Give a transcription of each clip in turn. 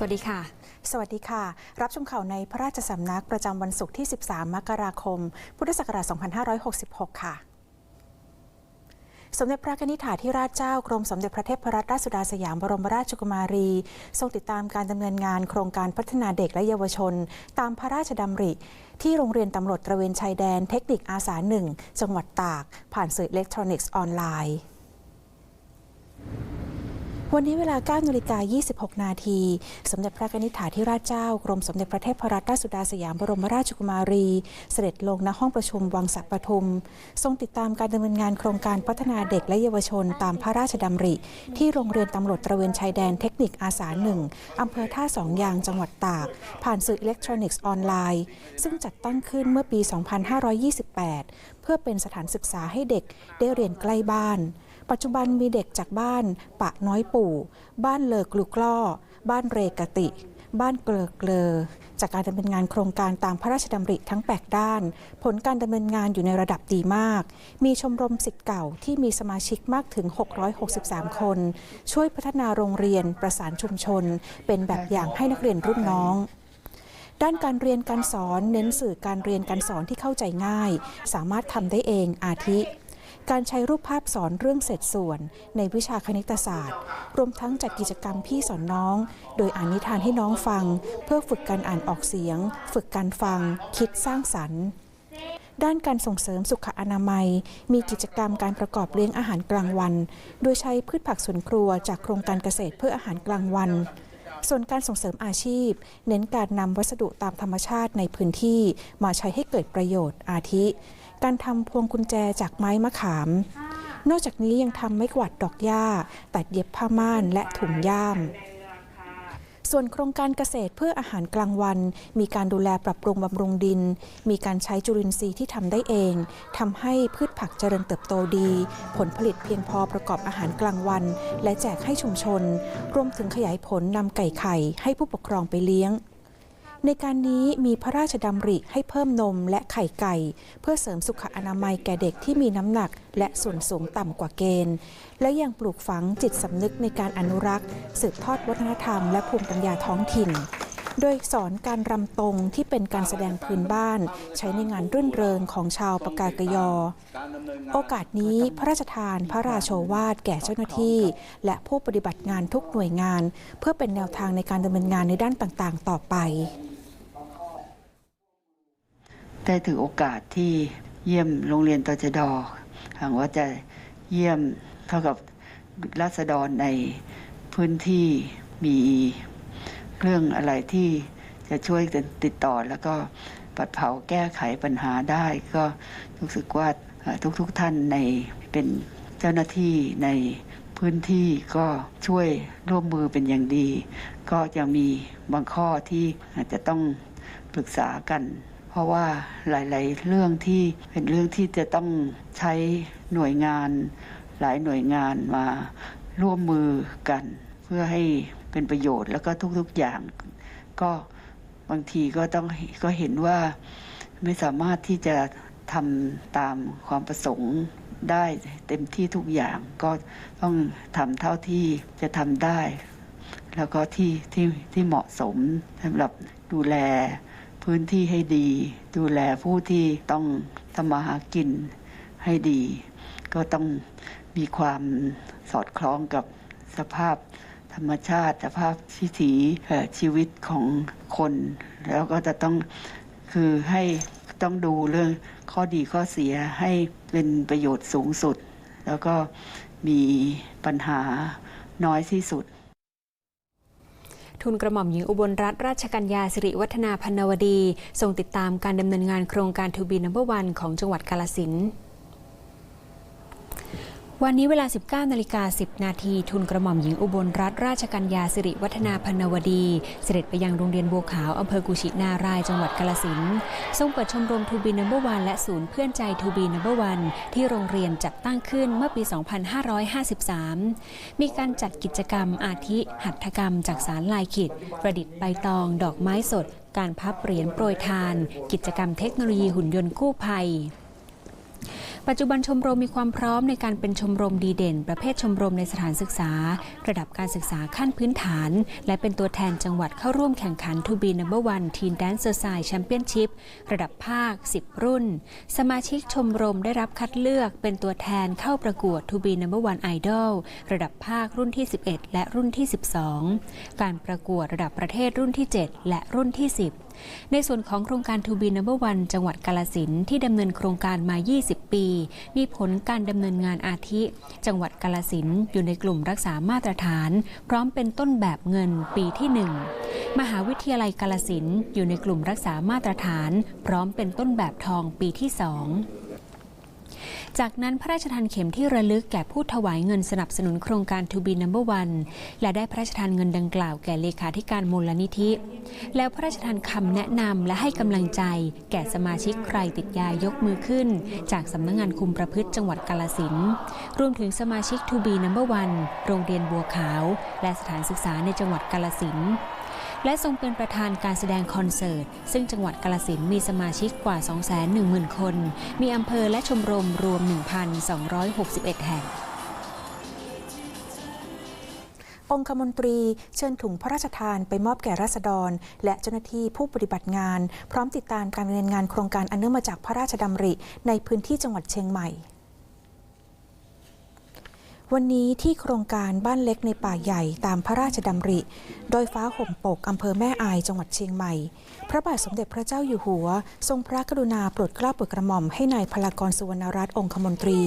สวัสดีค่ะ สวัสดีค่ะ รับชมข่าวในพระราชสำนักประจำวันศุกร์ที่ 13 มกราคม พุทธศักราช 2566 ค่ะสมเด็จพระนิธิถาธิราชเจ้ากรมสมเด็จพระเทพรัตนราชสุดาสยามบรมราชกุมารี ทรงติดตามการดำเนินงานโครงการพัฒนาเด็กและเยาวชน ตามพระราชดำริ ที่โรงเรียนตำรวจตระเวนชายแดนเทคนิคอาสาหนึ่งจังหวัดตาก ผ่านสื่ออิเล็กทรอนิกส์ออนไลน์ วันนี้เวลา9นาฬิกา26 นาที สมเด็จพระนิธิถาธิราชเจ้ากรมสมเด็จพระเทพรัตนราชสุดาสยามบรมราชกุมารี เสด็จลงณห้องประชุมวังสักปทุม ทรงติดตามการดำเนินงานโครงการพัฒนาเด็กและเยาวชนตามพระราชดำริ ที่โรงเรียนตำรวจตระเวนชายแดนเทคนิคอาสาหนึ่งอำเภอท่าสองยางจังหวัดตาก ผ่านสื่ออิเล็กทรอนิกส์ออนไลน์ ซึ่งจัดตั้งขึ้นเมื่อปี 2528 เพื่อเป็นสถานศึกษาให้เด็กได้เรียนใกล้บ้าน ปัจจุบันมีเด็กจากบ้านปะน้อยปู่ บ้านเลอกลูกล้อบ้านเรกติ บ้านเกลอเกลอ จากการดำเนินงานโครงการตามพระราชดำริทั้ง 8 ด้าน ผลการดำเนินงานอยู่ในระดับดีมาก มีชมรมสิทธิ์เก่าที่มีสมาชิกมากถึง 663 คน ช่วยพัฒนาโรงเรียนประสานชุมชน เป็นแบบอย่างให้นักเรียนรุ่นน้องด้านการเรียนการสอนเน้นสื่อการเรียนการสอนที่เข้าใจง่าย สามารถทำได้เองอาทิ การใช้รูปภาพสอนเรื่องเศษส่วน ในวิชาคณิตศาสตร์ รวมทั้งจัดกิจกรรมพี่สอนน้อง โดยอ่านนิทานให้น้องฟัง เพื่อฝึกการอ่านออกเสียง ฝึกการฟัง คิดสร้างสรรค์ด้านการส่งเสริมสุขอนามัย มีกิจกรรมการประกอบเลี้ยงอาหารกลางวัน โดยใช้พืชผักสวนครัวจากโครงการเกษตรเพื่ออาหารกลางวัน ส่วนการส่งเสริมอาชีพ เน้นการนำวัสดุตามธรรมชาติในพื้นที่มาใช้ให้เกิดประโยชน์อาทิ การทำพวงกุญแจจากไม้มะขาม นอกจากนี้ยังทำไม้กวาดดอกหญ้า ตัดเย็บผ้าม่านและถุงย่ามส่วนโครงการเกษตรเพื่ออาหารกลางวัน มีการดูแลปรับปรุงบำรุงดิน มีการใช้จุลินทรีย์ที่ทำได้เองทำให้พืชผักเจริญเติบโตดี ผลผลิตเพียงพอประกอบอาหารกลางวัน และแจกให้ชุมชน รวมถึงขยายผลนำไก่ไข่ให้ผู้ปกครองไปเลี้ยง ในการนี้มีพระราชดำริให้เพิ่มนมและไข่ไก่ เพื่อเสริมสุขอนามัยแก่เด็กที่มีน้ำหนัก และส่วนสูงต่ำกว่าเกณฑ์ และยังปลูกฝังจิตสำนึกในการอนุรักษ์ สืบทอดวัฒนธรรมและภูมิปัญญาท้องถิ่นโดยสอนการรำตรงที่เป็นการแสดงพื้นบ้าน ใช้ในงานรื่นเริงของชาวปากากยอ โอกาสนี้พระราชทานพระราโชวาทแก่เจ้าหน้าที่ และผู้ปฏิบัติงานทุกหน่วยงาน เพื่อเป็นแนวทางในการดำเนินงานในด้านต่างๆ ต่อไป ได้ถือโอกาสที่เยี่ยมโรงเรียนตจดหวังว่าจะเยี่ยมเท่ากับราษฎรในพื้นที่มีเรื่องอะไรที่จะช่วยติดต่อแล้วก็ปัดเผาแก้ไขปัญหาได้ก็รู้สึกว่าทุกๆทท่านในเป็นเจ้าหน้าที่ในพื้นที่ก็ช่วยร่วมมือเป็นอย่างดี ก็ยังมีบางข้อที่อาจจะต้องปรึกษากัน ราะว่าหลาย ๆ เรื่องที่เป็นเรื่องที่จะต้องใช้หน่วยงานหลายหน่วยงานมาร่วมมือกัน เพื่อให้เป็นประโยชน์แล้วก็ทุก ๆ อย่าง ก็บางทีก็ต้องก็เห็นว่าไม่สามารถที่จะทำตามความประสงค์ได้เต็มที่ทุกอย่างก็ต้องทำเท่าที่จะทำได้ แล้วก็ที่ที่ที่เหมาะสมสำหรับดูแล พื้นที่ให้ดี ดูแลผู้ที่ต้องทำมาหากินให้ดี ก็ต้องมีความสอดคล้องกับสภาพธรรมชาติ สภาพวิถีชีวิตของคน แล้วก็จะต้องคือให้ต้องดูเรื่องข้อดีข้อเสียให้เป็นประโยชน์สูงสุด แล้วก็มีปัญหาน้อยที่สุด ทุนกระหม่อมหญิงอุบลรัตนราชกัญญาสิริวัฒนาพันวดีทรงติดตามการดำเนินงานโครงการทูบีนัมเบอร์วันของจังหวัดกาลสินธุ์ วันนี้เวลา 19นาฬิกา10 นาทีทุนกระหม่อมหญิงอุบลรัตนราชกัญญาสิริวัฒนาพนวดี เสด็จไปยังโรงเรียนบัวขาวอำเภอกุชินารายจังหวัดกาลสินทรงเปิดชมรมทูบีนัมเบอร์วันและศูนย์เพื่อนใจทูบีนัมเบอร์วันที่โรงเรียนจัดตั้งขึ้นเมื่อปี 2553 มีการจัดกิจกรรมอาทิหัตถกรรมจากสารลายขิด ประดิษฐ์ใบตอง ดอกไม้สด การพับเหรียญโปรยทาน กิจกรรมเทคโนโลยีหุ่นยนต์กู้ภัย ปัจจุบันชมรมมีความพร้อมในการเป็นชมรมดีเด่น ประเภทชมรมในสถานศึกษา ระดับการศึกษาขั้นพื้นฐาน และเป็นตัวแทนจังหวัดเข้าร่วมแข่งขัน To be number one Teen Dancer Side Championship ระดับภาค 10 รุ่น สมาชิกชมรมได้รับคัดเลือกเป็นตัวแทนเข้าประกวด To be number one Idol ระดับภาครุ่นที่ 11 และรุ่นที่ 12 การประกวดระดับประเทศรุ่นที่ 7 และรุ่นที่ 10ในส่วนของโครงการ To be number one จังหวัดกาลสินที่ดำเนินโครงการมา 20 ปีมีผลการดำเนินงานอาทิ จังหวัดกาลสินอยู่ในกลุ่มรักษามาตรฐาน พร้อมเป็นต้นแบบเงินปีที่ 1 มหาวิทยาลัยกาลสินอยู่ในกลุ่มรักษามาตรฐาน พร้อมเป็นต้นแบบทองปีที่ 2 จากนั้นพระราชทานเข็มที่ระลึกแก่ผู้ถวายเงินสนับสนุนโครงการ To be number one และได้พระราชทานเงินดังกล่าวแก่เลขาธิการมูลนิธิ แล้วพระราชทานคำแนะนำและให้กำลังใจ แก่สมาชิกใครติดยายกมือขึ้น จากสำนักงงานคุมประพฤติจังหวัดกาลสินรวมถึงสมาชิก To be number one โรงเรียนบัวขาว และสถานศึกษาในจังหวัดกาลสิน และทรงเป็นประธานการแสดงคอนเสิร์ต ซึ่งจังหวัดกาลสินมีสมาชิกกว่า 210,000 คน มีอำเภอและชมรมรวม 1,261 แห่งองคมนตรีเชิญถุงพระราชทานไปมอบแก่ราษฎร และเจ้าหน้าที่ผู้ปฏิบัติงาน พร้อมติดตามการดำเนินงานโครงการอันเนื่องมาจากพระราชดำริ ในพื้นที่จังหวัดเชียงใหม่ วันนี้ที่โครงการบ้านเล็กในป่าใหญ่ตามพระราชดำริ โดยฟ้าห่มปกอำเภอแม่อายจังหวัดเชียงใหม่ พระบาทสมเด็จพระเจ้าอยู่หัว ทรงพระกรุณาโปรดเกล้าโปรดกระหม่อมให้นายพลากรสุวรรณรัตน์องคมนตรี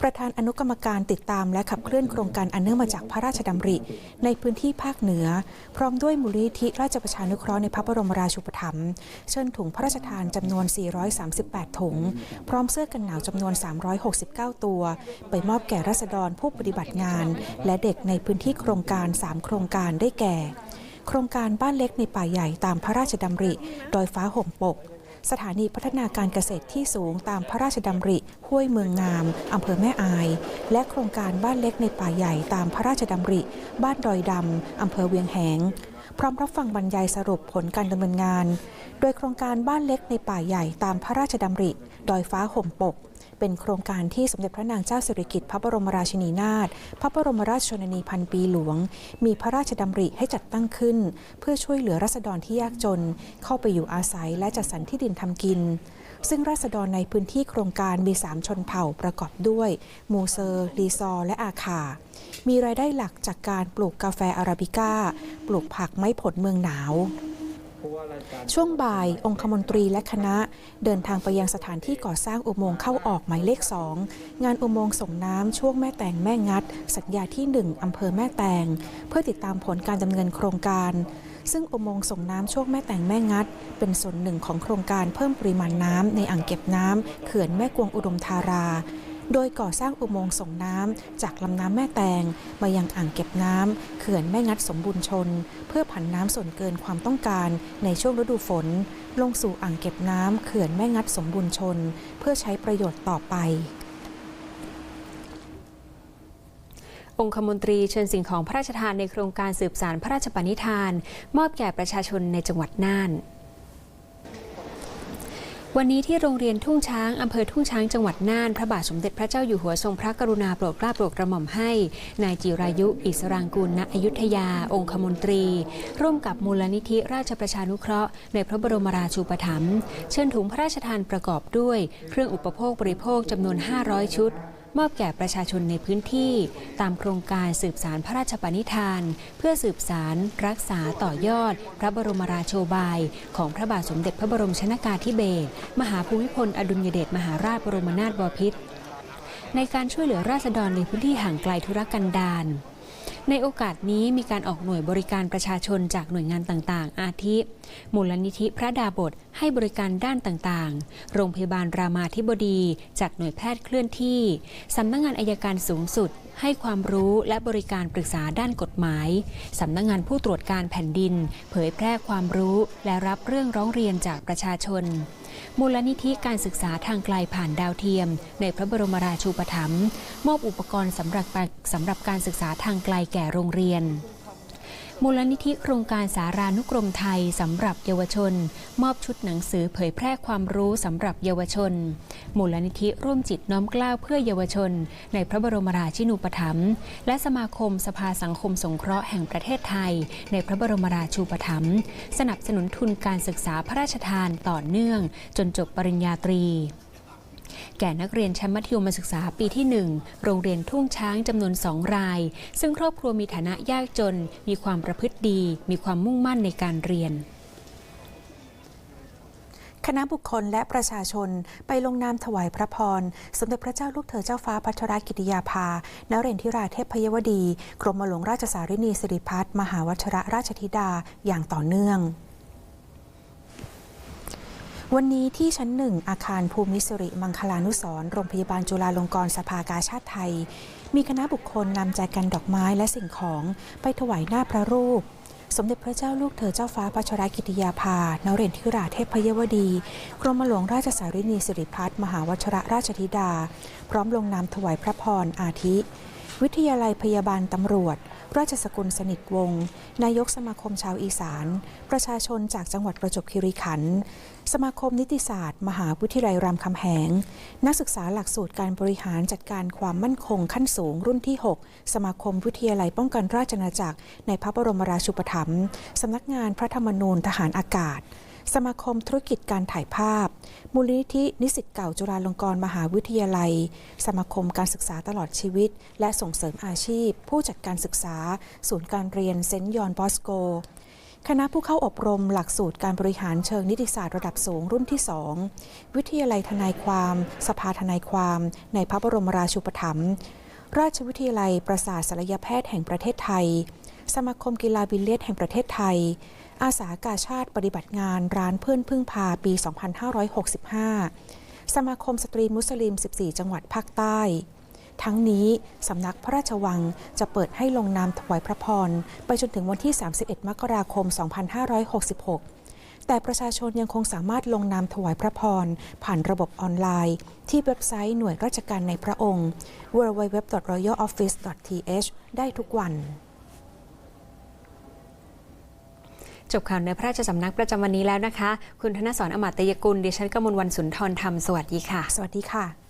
ประธานอนุกรรมการติดตามและขับเคลื่อนโครงการอันเนื่องมาจากพระราชดำริ ในพื้นที่ภาคเหนือ พร้อมด้วยมูลนิธิราชประชานุเคราะห์ในพระบรมราชูปถัมภ์เชิญถุงพระราชทานจำนวน 438 ถุง พร้อมเสื้อกันหนาวจำนวน 369 ตัว ไปมอบแก่ราษฎรผู้ปฏิบัติงาน และเด็กในพื้นที่โครงการ 3 โครงการได้แก่ โครงการบ้านเล็กในป่าใหญ่ตามพระราชดำริ โดยฟ้าห่มปก สถานีพัฒนาการเกษตรที่สูงตามพระราชดำริ ห้วยเมืองงาม อำเภอแม่อาย และโครงการบ้านเล็กในป่าใหญ่ตามพระราชดำริ บ้านดอยดำอำเภอเวียงแหง พร้อมรับฟังบรรยายสรุปผลการดำเนินงาน โดยโครงการบ้านเล็กในป่าใหญ่ตามพระราชดำริ ดอยฟ้าห่มปก เป็นโครงการที่สมเด็จพระนางเจ้าสิริกิติ์พระบรมราชินีนาถพระบรมราชชนนีพันปีหลวง มีพระราชดำริให้จัดตั้งขึ้น เพื่อช่วยเหลือราษฎรที่ยากจน เข้าไปอยู่อาศัยและจัดสรรที่ดินทำกิน ซึ่งราษฎรในพื้นที่โครงการมี 3 ชนเผ่าประกอบด้วย มูเซอร์ ลีซอร์และอาคา มีรายได้หลักจากการปลูกกาแฟอาราบิก้า ปลูกผักไม้ผลเมืองหนาว ช่วงบ่าย องคมนตรีและคณะ เดินทางไปยังสถานที่ก่อสร้างอุโมงค์เข้าออกหมายเลข 2 งานอุโมงค์ส่งน้ำช่วงแม่แตงแม่งัด สัญญาที่ 1 อำเภอแม่แตง เพื่อติดตามผลการดำเนินโครงการ ซึ่งอุโมงค์ส่งน้ำช่วงแม่แตงแม่งัด เป็นส่วนหนึ่งของโครงการเพิ่มปริมาณน้ำในอ่างเก็บน้ำเขื่อนแม่กวงอุดมธารา โดยก่อสร้างอุโมงค์ส่งน้ำจากลำน้ำแม่แตง มายังอ่างเก็บน้ำเขื่อนแม่งัดสมบูรณ์ชน เพื่อผันน้ำส่วนเกินความต้องการในช่วงฤดูฝน ลงสู่อ่างเก็บน้ำเขื่อนแม่งัดสมบูรณ์ชน เพื่อใช้ประโยชน์ต่อไปองคมนตรีเชิญสิ่งของพระราชทานในโครงการสืบสารพระราชปณิธาน มอบแก่ประชาชนในจังหวัดน่าน วันนี้ที่โรงเรียนทุ่งช้างอำเภอทุ่งช้างจังหวัดน่าน พระบาทสมเด็จพระเจ้าอยู่หัวทรงพระกรุณาโปรดเกล้าโปรดกระหม่อมให้ นายจิรายุ อิสรางกูลณอยุธยา องคมนตรี ร่วมกับมูลนิธิราชประชานุเคราะห์ ในพระบรมราชูปถัมภ์เชิญถุงพระราชทานประกอบด้วย เครื่องอุปโภคบริโภคจำนวน 500 ชุด มอบแก่ประชาชนในพื้นที่ ตามโครงการสืบสารพระราชปณิธาน เพื่อสืบสารรักษาต่อยอด พระบรมราโชบาย ของพระบาทสมเด็จพระบรมชนากาธิเบศรมหาภูมิพลอดุลยเดชมหาราชบรมนาถบพิตรในการช่วยเหลือราษฎรในพื้นที่ห่างไกลธุรกันดาร ในโอกาสนี้มีการออกหน่วยบริการประชาชนจากหน่วยงานต่างๆ อาทิ มูลนิธิพระดาบทให้บริการด้านต่างๆ โรงพยาบาลรามาธิบดีจากหน่วยแพทย์เคลื่อนที่ สำนักงานอายการสูงสุด ให้ความรู้และบริการปรึกษาด้านกฎหมาย สำนักงานผู้ตรวจการแผ่นดิน เผยแพร่ความรู้และรับเรื่องร้องเรียนจากประชาชน มูลนิธิการศึกษาทางไกลผ่านดาวเทียม ในพระบรมราชูปถัมภ์มอบอุปกรณ์สำหรับสำหรับการศึกษาทางไกลแก่โรงเรียน มูลนิธิโครงการสารานุกรมไทยสำหรับเยาวชน มอบชุดหนังสือเผยแพร่ความรู้สำหรับเยาวชน มูลนิธิร่วมจิตน้อมกล้าเพื่อเยาวชน ในพระบรมราชินูปถัมภ์และสมาคมสภาสังคมสงเคราะห์แห่งประเทศไทย ในพระบรมราชูปถัมภ์สนับสนุนทุนการศึกษาพระราชทานต่อเนื่อง จนจบปริญญาตรี แก่นักเรียนชั้นมัธยมศึกษาปีที่ 1 โรงเรียนทุ่งช้างจำนวนสองราย ซึ่งครอบครัวมีฐานะยากจน มีความประพฤติดี มีความมุ่งมั่นในการเรียนคณะบุคคลและประชาชนไปลงนามถวายพระพร สมเด็จพระเจ้าลูกเธอเจ้าฟ้าพัชรกิติยาภานเรนทิราเทพพยวดี กรมหลวงราชสารินีสิริพัฒน์มหาวัชรราชธิดาอย่างต่อเนื่อง วันนี้ที่ชั้นหนึ่งอาคารภูมิสิริมังคลานุสรโรงพยาบาลจุฬาลงกรณ์สภากาชาติไทย มีคณะบุคคลนำแจกันดอกไม้และสิ่งของไปถวายหน้าพระรูป สมเด็จพระเจ้าลูกเธอเจ้าฟ้าพัชรกิติยาภานเรนทิราเทพพยวดี กรมหลวงราชสารินีสิริพัฒน์มหาวชระราชธิดา พร้อมลงนามถวายพระพรอาทิ วิทยาลัยพยาบาลตำรวจ ราชสกุลสนิทวงศ์นายกสมาคมชาวอีสาน ประชาชนจากจังหวัดประจวบคีรีขันธ์สมาคมนิติศาสตร์ มหาวิทยาลัยรามคำแหง นักศึกษาหลักสูตรการบริหารจัดการความมั่นคงขั้นสูงรุ่นที่ 6 สมาคมวิทยาลัยป้องกันราชอาณาจักร ในพระบรมราชูปถัมภ์สำนักงานพระธรรมนูญทหารอากาศ สมาคมธุรกิจการถ่ายภาพ มูลนิธินิสิตเก่าจุฬาลงกรณ์มหาวิทยาลัย สมาคมการศึกษาตลอดชีวิต และส่งเสริมอาชีพ ผู้จัดการศึกษา ศูนย์การเรียนเซนต์ยอนบอสโกคณะผู้เข้าอบรมหลักสูตรการบริหารเชิงนิติศาสตร์ระดับสูงรุ่นที่ 2 วิทยาลัยทนายความ สภาทนายความ ในพระบรมราชูปถัมภ์ราชวิทยาลัยประสาทศัลยแพทย์แห่งประเทศไทย สมาคมกีฬาบิลเลียดแห่งประเทศไทย อาสากาชาติปฏิบัติงานร้านเพื่อนพึ่งพาปี 2565 สมาคมสตรีมุสลิม 14 จังหวัดภาคใต้ ทั้งนี้สำนักพระราชวังจะเปิดให้ลงนามถวายพระพร ไปจนถึงวันที่ 31 มกราคม 2566แต่ประชาชนยังคงสามารถลงนามถวายพระพร ผ่านระบบออนไลน์ ที่เว็บไซต์หน่วยราชการในพระองค์ www.royaloffice.th ได้ทุกวัน จบข่าวในพระราชสำนักประจำวันนี้แล้วนะคะ คุณธนสรอมาตยกุลดิฉันกมลวันสุนทรธรรม สวัสดีค่ะ สวัสดีค่ะ